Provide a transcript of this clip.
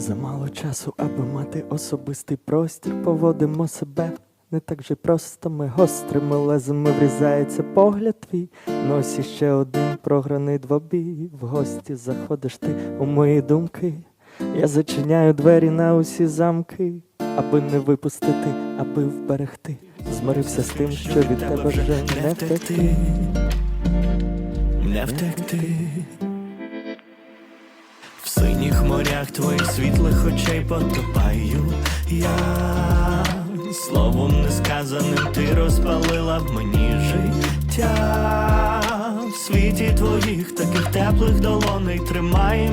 Замало часу, аби мати особистий простір, поводимо себе. Не так же просто ми гострими лезами врізається погляд твій. Ось іще один програний двобій. В гості заходиш ти у мої думки. Я зачиняю двері на усі замки, аби не випустити, аби вберегти. Змирився з тим, що від тебе вже не втекти. не втекти. Синіх морях твоїх світлих очей потопаю я. Словом несказаним ти розпалила в мені життя. В світі твоїх таких теплих долоней тримай.